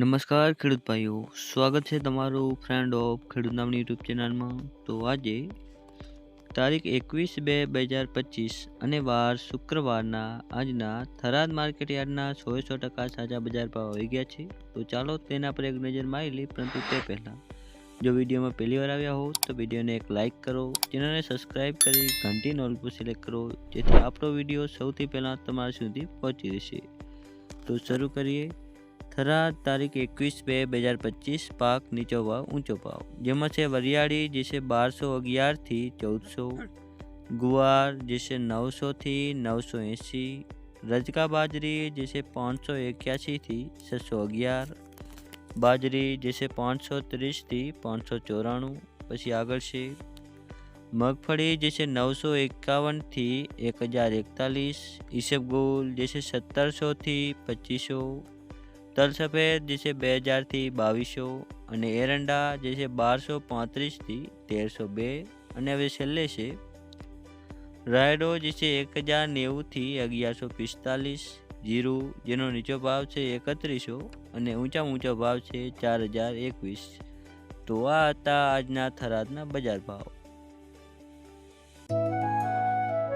નમસ્કાર ખેડૂત ભાઈઓ, સ્વાગત છે તમારું ફ્રેન્ડ ઓફ ખેડૂત નામની યુટ્યુબ ચેનલમાં તો આજે તારીખ એકવીસ બે બે હજાર પચીસ અને વાર શુક્રવારના આજના થરાદ માર્કેટ યાર્ડના સો સો ટકા સાચા બજાર ભાવ આવી ગયા છે. તો ચાલો તેના પર એક નજર મારી લઈએ પરંતુ તે પહેલાં જો વિડીયોમાં પહેલી વાર આવ્યા હો, તો વિડીયોને એક લાઇક કરો, ચેનલને સબસ્ક્રાઈબ કરી ઘંટી નોલ સિલેક્ટ કરો, જેથી આપણો વીડિયો સૌથી પહેલાં તમારા સુધી પહોંચી જશે. તો શરૂ કરીએ. થરાદ તારીખ એકવીસ બે બે હજાર પચીસ પાક નીચો ભાવ ઊંચો ભાવ જેમાં છે વરિયાળી જે છે બારસો અગિયારથી ચૌદસો ગુવાર જે છે નવસોથી નવસો એંસી રજકા બાજરી જે છે પાંચસો એક્યાસીથી છસો અગિયાર બાજરી જે છે પાંચસો ત્રીસથી પાંચસો ચોરાણું પછી આગળ છે મગફળી જે છે નવસો એકાવનથી એક હજાર એકતાલીસ ઈસબગુલ જે છે સત્તરસોથી પચીસો તલ સફેદ જે છે બે હજારથી બાવીસો અને એરંડા, જે છે બારસો પાંત્રીસથી તેરસો બે. અને હવે છેલ્લે છે, રાયડો, જે છે એક હજાર નેવુંથી અગિયારસો પિસ્તાલીસ. જીરું, જેનો નીચો ભાવ છે એકત્રીસો અને ઊંચા ઊંચો ભાવ છે ચાર હજાર એકવીસ. તો આ હતા આજના થરાદના બજાર ભાવ.